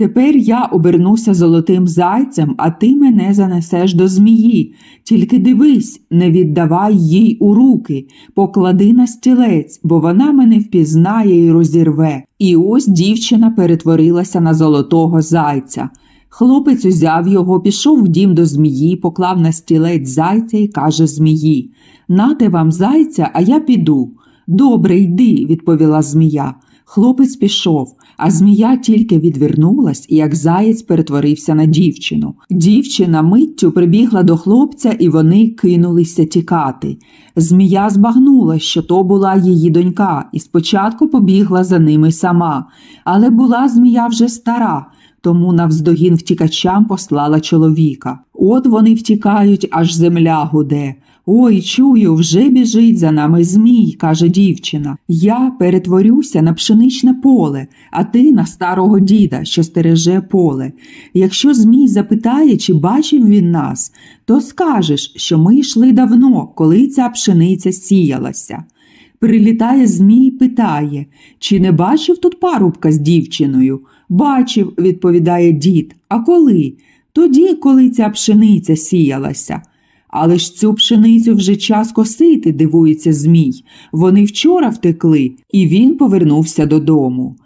Тепер я обернуся золотим зайцем, а ти мене занесеш до змії. Тільки дивись, не віддавай їй у руки, поклади на стілець, бо вона мене впізнає і розірве. І ось дівчина перетворилася на золотого зайця. Хлопець узяв його, пішов в дім до змії, поклав на стілець зайця і каже змії Нате вам зайця, а я піду. Добре, йди, відповіла змія. Хлопець пішов, а змія тільки відвернулась, як заєць перетворився на дівчину. Дівчина миттю прибігла до хлопця, і вони кинулися тікати. Змія збагнула, що то була її донька, і спочатку побігла за ними сама. Але була змія вже стара, тому навздогін втікачам послала чоловіка. От вони втікають, аж земля гуде. Ой, чую, вже біжить за нами змій, каже дівчина. Я перетворюся на пшеничне поле, а ти на старого діда, що стереже поле. Якщо змій запитає, чи бачив він нас, то скажеш, що ми йшли давно, коли ця пшениця сіялася. Прилітає змій і питає, чи не бачив тут парубка з дівчиною? Бачив, відповідає дід. А коли? Тоді, коли ця пшениця сіялася. Але ж цю пшеницю вже час косити, дивується Змій. Вони вчора втекли, і він повернувся додому.